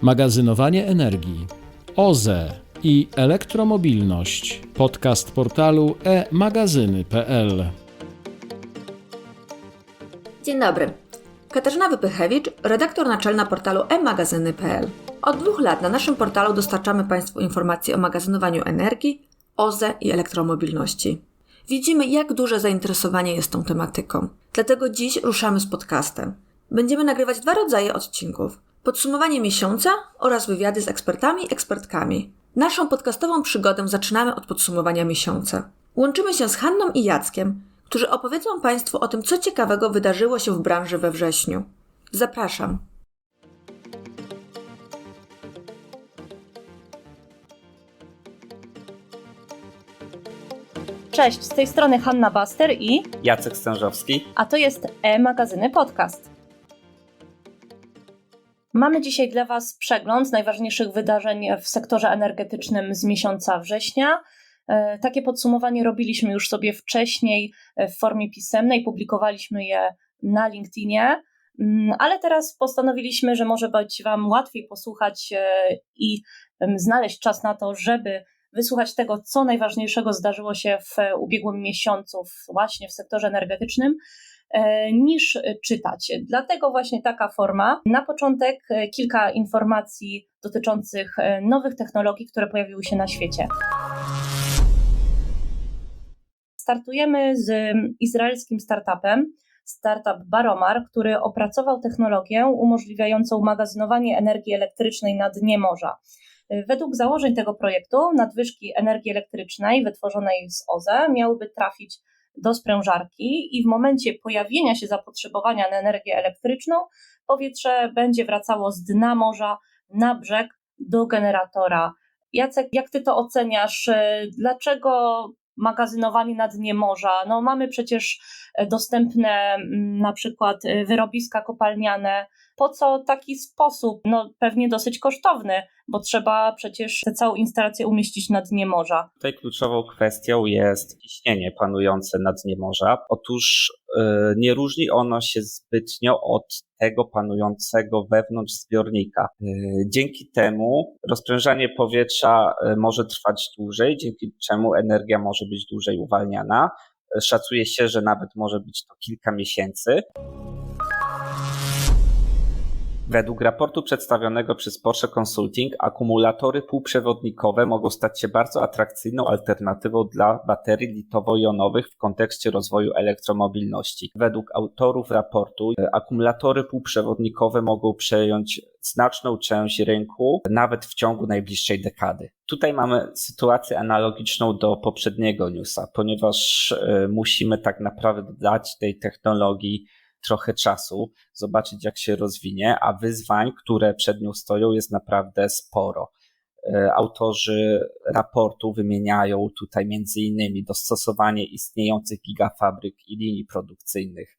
magazynowanie energii, OZE i elektromobilność. Podcast portalu e-magazyny.pl. Dzień dobry. Katarzyna Wypychewicz, redaktor naczelna portalu e-magazyny.pl. Od dwóch lat na naszym portalu dostarczamy Państwu informacje o magazynowaniu energii, OZE i elektromobilności. Widzimy, jak duże zainteresowanie jest tą tematyką. Dlatego dziś ruszamy z podcastem. Będziemy nagrywać dwa rodzaje odcinków: podsumowanie miesiąca oraz wywiady z ekspertami i ekspertkami. Naszą podcastową przygodę zaczynamy od podsumowania miesiąca. Łączymy się z Hanną i Jackiem, którzy opowiedzą Państwu o tym, co ciekawego wydarzyło się w branży we wrześniu. Zapraszam. Cześć, z tej strony Hanna Baster i Jacek Stężowski. a to jest e-magazyny podcast. Mamy dzisiaj dla Was przegląd najważniejszych wydarzeń w sektorze energetycznym z miesiąca września. E, Takie podsumowanie robiliśmy już sobie wcześniej w formie pisemnej, publikowaliśmy je na LinkedInie, Mm, ale teraz postanowiliśmy, że może być Wam łatwiej posłuchać e, i znaleźć czas na to, żeby wysłuchać tego, co najważniejszego zdarzyło się w e, ubiegłym miesiącu właśnie w sektorze energetycznym, niż e, czytać. Dlatego właśnie taka forma. Na początek e, kilka informacji dotyczących e, nowych technologii, które pojawiły się na świecie. Startujemy z izraelskim startupem, startup Baromar, który opracował technologię umożliwiającą magazynowanie energii elektrycznej na dnie morza. Według założeń tego projektu nadwyżki energii elektrycznej wytworzonej z OZE miałyby trafić do sprężarki i w momencie pojawienia się zapotrzebowania na energię elektryczną powietrze będzie wracało z dna morza na brzeg do generatora. Jacek, jak ty to oceniasz? Dlaczego magazynowanie na dnie morza? No mamy przecież e, dostępne na przykład e, wyrobiska kopalniane. Po co taki sposób? No pewnie dosyć kosztowny, bo trzeba przecież tę całą instalację umieścić na dnie morza. Tutaj kluczową kwestią jest ciśnienie panujące na dnie morza. Otóż nie różni ono się zbytnio od tego panującego wewnątrz zbiornika. Y, dzięki temu rozprężanie powietrza y, może trwać dłużej, dzięki czemu energia może być dłużej uwalniana. Szacuje się, że nawet może być to kilka miesięcy. Według raportu przedstawionego przez Porsche Consulting, akumulatory półprzewodnikowe mogą stać się bardzo atrakcyjną alternatywą dla baterii litowo-jonowych w kontekście rozwoju elektromobilności. Według autorów raportu, e, akumulatory półprzewodnikowe mogą przejąć znaczną część rynku, nawet w ciągu najbliższej dekady. Tutaj mamy sytuację analogiczną do poprzedniego newsa, ponieważ e, musimy tak naprawdę dać tej technologii trochę czasu, zobaczyć jak się rozwinie, a wyzwań, które przed nią stoją, jest naprawdę sporo. E, Autorzy raportu wymieniają tutaj między innymi dostosowanie istniejących gigafabryk i linii produkcyjnych,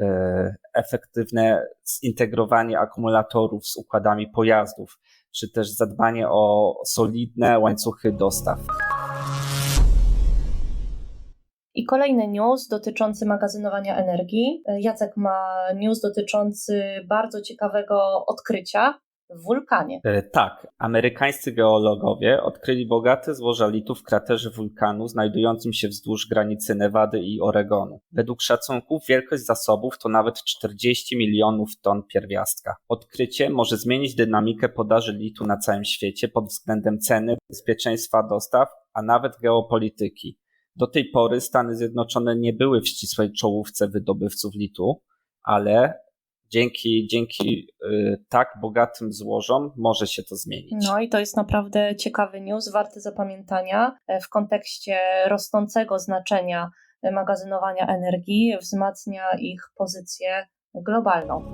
e, efektywne zintegrowanie akumulatorów z układami pojazdów, czy też zadbanie o solidne łańcuchy dostaw. I kolejny news dotyczący magazynowania energii. Jacek ma news dotyczący bardzo ciekawego odkrycia w wulkanie. E, Tak, amerykańscy geologowie odkryli bogate złoża litu w kraterze wulkanu znajdującym się wzdłuż granicy Nevady i Oregonu. Według szacunków wielkość zasobów to nawet 40 milionów ton pierwiastka. Odkrycie może zmienić dynamikę podaży litu na całym świecie pod względem ceny, bezpieczeństwa dostaw, a nawet geopolityki. Do tej pory Stany Zjednoczone nie były w ścisłej czołówce wydobywców litu, ale dzięki, dzięki y, tak bogatym złożom może się to zmienić. No i to jest naprawdę ciekawy news, warty zapamiętania e, w kontekście rosnącego znaczenia e, magazynowania energii, wzmacnia ich pozycję globalną.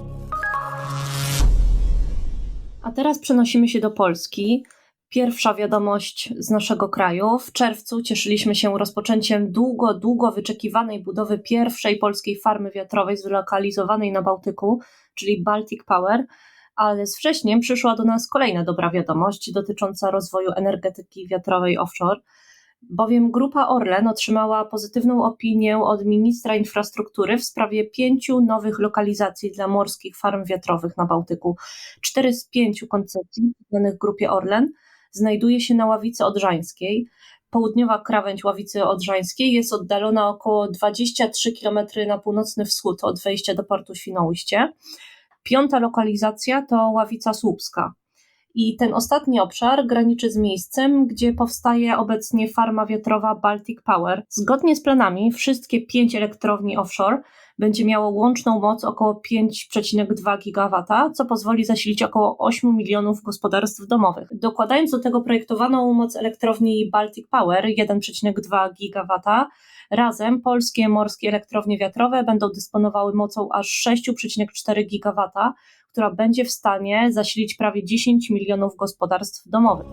A teraz przenosimy się do Polski. Pierwsza wiadomość z naszego kraju. W czerwcu cieszyliśmy się rozpoczęciem długo, długo wyczekiwanej budowy pierwszej polskiej farmy wiatrowej zlokalizowanej na Bałtyku, czyli Baltic Power, ale z wrześniem przyszła do nas kolejna dobra wiadomość dotycząca rozwoju energetyki wiatrowej offshore. bowiem grupa Orlen otrzymała pozytywną opinię od ministra infrastruktury w sprawie pięciu nowych lokalizacji dla morskich farm wiatrowych na Bałtyku. Cztery z pięciu koncepcji danych grupie Orlen znajduje się na Ławicy Odrzańskiej. Południowa krawędź Ławicy Odrzańskiej jest oddalona około 23 km na północny wschód od wejścia do portu Świnoujście. Piąta lokalizacja to Ławica Słupska. I ten ostatni obszar graniczy z miejscem, gdzie powstaje obecnie farma wiatrowa Baltic Power. Zgodnie z planami, wszystkie pięć elektrowni offshore będzie miało łączną moc około 5,2 GW, co pozwoli zasilić około 8 milionów gospodarstw domowych. Dokładając do tego projektowaną moc elektrowni Baltic Power 1,2 GW, razem polskie morskie elektrownie wiatrowe będą dysponowały mocą aż 6,4 GW, która będzie w stanie zasilić prawie 10 milionów gospodarstw domowych.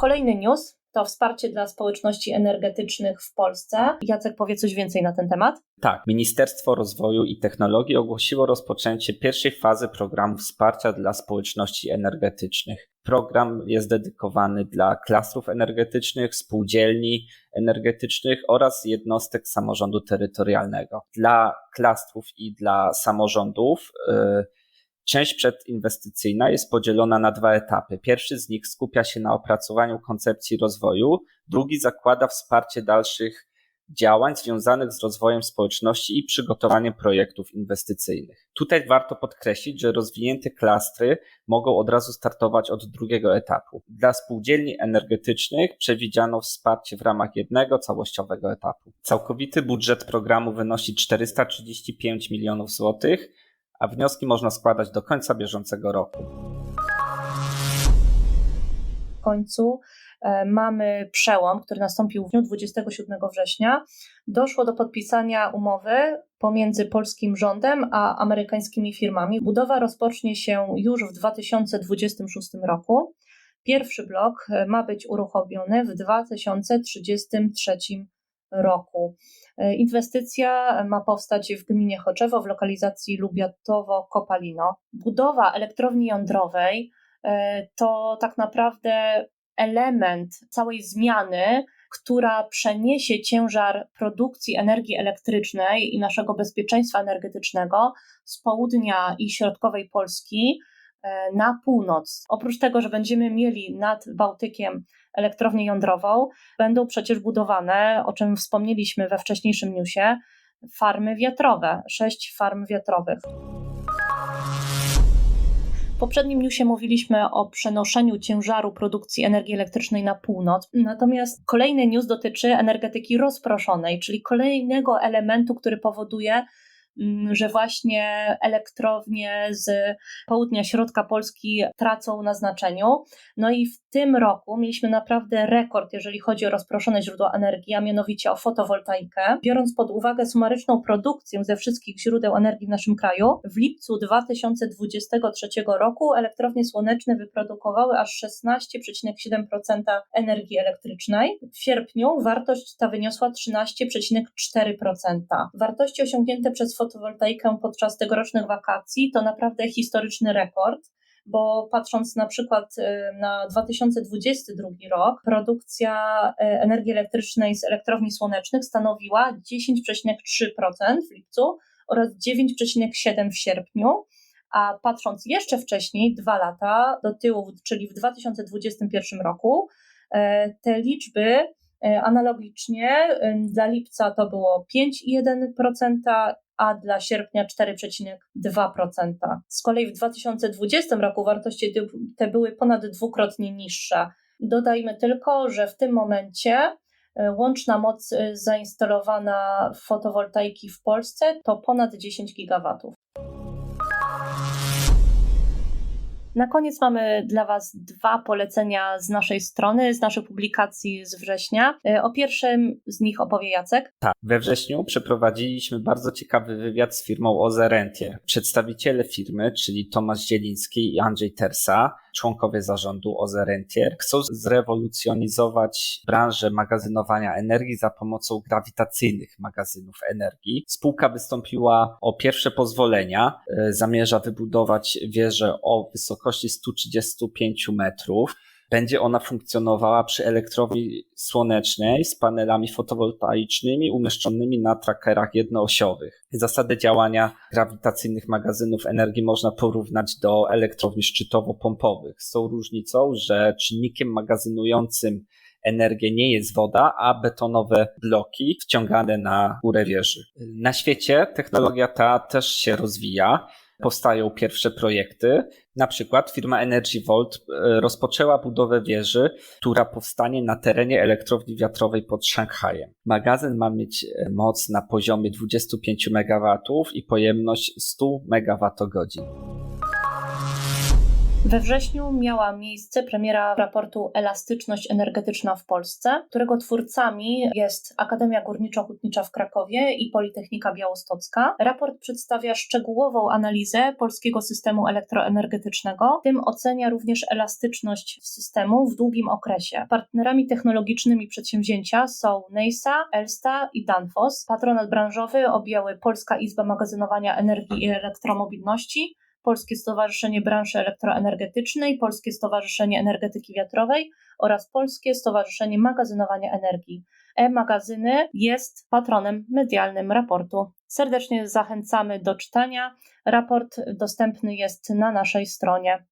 Kolejny news to wsparcie dla społeczności energetycznych w Polsce. Jacek powie coś więcej na ten temat. Tak, Ministerstwo Rozwoju i Technologii ogłosiło rozpoczęcie pierwszej fazy programu wsparcia dla społeczności energetycznych. Program jest dedykowany dla klastrów energetycznych, spółdzielni energetycznych oraz jednostek samorządu terytorialnego. Dla klastrów i dla samorządów yy, Część przedinwestycyjna jest podzielona na dwa etapy. Pierwszy z nich skupia się na opracowaniu koncepcji rozwoju, drugi zakłada wsparcie dalszych działań związanych z rozwojem społeczności i przygotowaniem projektów inwestycyjnych. Tutaj warto podkreślić, że rozwinięte klastry mogą od razu startować od drugiego etapu. Dla spółdzielni energetycznych przewidziano wsparcie w ramach jednego całościowego etapu. Całkowity budżet programu wynosi 435 milionów złotych a wnioski można składać do końca bieżącego roku. W końcu e, mamy przełom, który nastąpił w dniu 27 września. Doszło do podpisania umowy pomiędzy polskim rządem a amerykańskimi firmami. Budowa rozpocznie się już w 2026 roku. Pierwszy blok e, ma być uruchomiony w 2033 roku. E, inwestycja ma powstać w gminie Choczewo w lokalizacji Lubiatowo-Kopalino. Budowa elektrowni jądrowej e, to tak naprawdę element całej zmiany, która przeniesie ciężar produkcji energii elektrycznej i naszego bezpieczeństwa energetycznego z południa i środkowej Polski e, na północ. Oprócz tego, że będziemy mieli nad Bałtykiem elektrownię jądrową, będą przecież budowane, o czym wspomnieliśmy we wcześniejszym newsie, farmy wiatrowe, sześć farm wiatrowych. W poprzednim newsie mówiliśmy o przenoszeniu ciężaru produkcji energii elektrycznej na północ, natomiast kolejny news dotyczy energetyki rozproszonej, czyli kolejnego elementu, który powoduje, że właśnie elektrownie z południa, środka Polski tracą na znaczeniu. No i w tym roku mieliśmy naprawdę rekord, jeżeli chodzi o rozproszone źródła energii, a mianowicie o fotowoltaikę. Biorąc pod uwagę sumaryczną produkcję ze wszystkich źródeł energii w naszym kraju, w lipcu 2023 roku elektrownie słoneczne wyprodukowały aż 16,7% energii elektrycznej. W sierpniu wartość ta wyniosła 13,4%. Wartości osiągnięte przez fotowoltaikę fotowoltaikę podczas tegorocznych wakacji to naprawdę historyczny rekord bo patrząc na przykład y, na 2022 rok, produkcja y, energii elektrycznej z elektrowni słonecznych stanowiła 10,3% w lipcu oraz 9,7% w sierpniu. A patrząc jeszcze wcześniej, dwa lata do tyłu, czyli w 2021 roku, y, te liczby analogicznie dla lipca to było 5,1%, a dla sierpnia 4,2%. Z kolei w 2020 roku wartości te były ponad dwukrotnie niższe. Dodajmy tylko, że w tym momencie e, łączna moc e, zainstalowana fotowoltaiki w Polsce to ponad 10 gigawatów. Na koniec mamy dla Was dwa polecenia z naszej strony, z naszych publikacji z września. E, o pierwszym z nich opowie Jacek. Tak, we wrześniu przeprowadziliśmy bardzo ciekawy wywiad z firmą Ozerentie. Przedstawiciele firmy, czyli Tomasz Zieliński i Andrzej Tersa, członkowie zarządu OZE Rentier chcą zrewolucjonizować branżę magazynowania energii za pomocą grawitacyjnych magazynów energii. Spółka wystąpiła o pierwsze pozwolenia. E, zamierza wybudować wieżę o wysokości 135 metrów Będzie ona funkcjonowała przy elektrowni słonecznej z panelami fotowoltaicznymi umieszczonymi na trackerach jednoosiowych. Zasadę działania grawitacyjnych magazynów energii można porównać do elektrowni szczytowo-pompowych. Z tą różnicą, że czynnikiem magazynującym energię nie jest woda, a betonowe bloki wciągane na górę wieży. Na świecie technologia ta też się rozwija. Powstają pierwsze projekty. Na przykład firma Energy Volt e, rozpoczęła budowę wieży, która powstanie na terenie elektrowni wiatrowej pod Szanghajem. Magazyn ma mieć e, moc na poziomie 25 MW i pojemność 100 MWh. We wrześniu miała miejsce premiera raportu Elastyczność energetyczna w Polsce, którego twórcami jest Akademia Górniczo-Hutnicza w Krakowie i Politechnika Białostocka. Raport przedstawia szczegółową analizę polskiego systemu elektroenergetycznego, w tym ocenia również elastyczność systemu w długim okresie. Partnerami technologicznymi przedsięwzięcia są NEISA, Elsta i Danfoss. Patronat branżowy objęły Polska Izba Magazynowania Energii i Elektromobilności, Polskie Stowarzyszenie Branży Elektroenergetycznej, Polskie Stowarzyszenie Energetyki Wiatrowej oraz Polskie Stowarzyszenie Magazynowania Energii. E-Magazyny jest patronem medialnym raportu. Serdecznie zachęcamy do czytania. Raport dostępny jest na naszej stronie.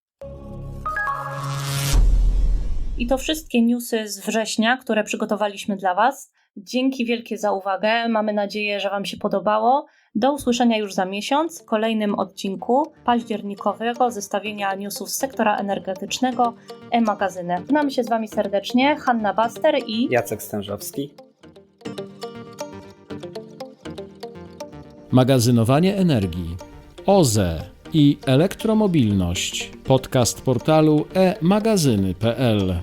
I to wszystkie newsy z września, które przygotowaliśmy dla Was. Dzięki wielkie za uwagę. Mamy nadzieję, że Wam się podobało. Do usłyszenia już za miesiąc w kolejnym odcinku październikowego zestawienia newsów z sektora energetycznego e-magazyny. Żegnamy się z Wami serdecznie. Hanna Baster i Jacek Stężowski. Magazynowanie energii, OZE i elektromobilność. Podcast portalu e-magazyny.pl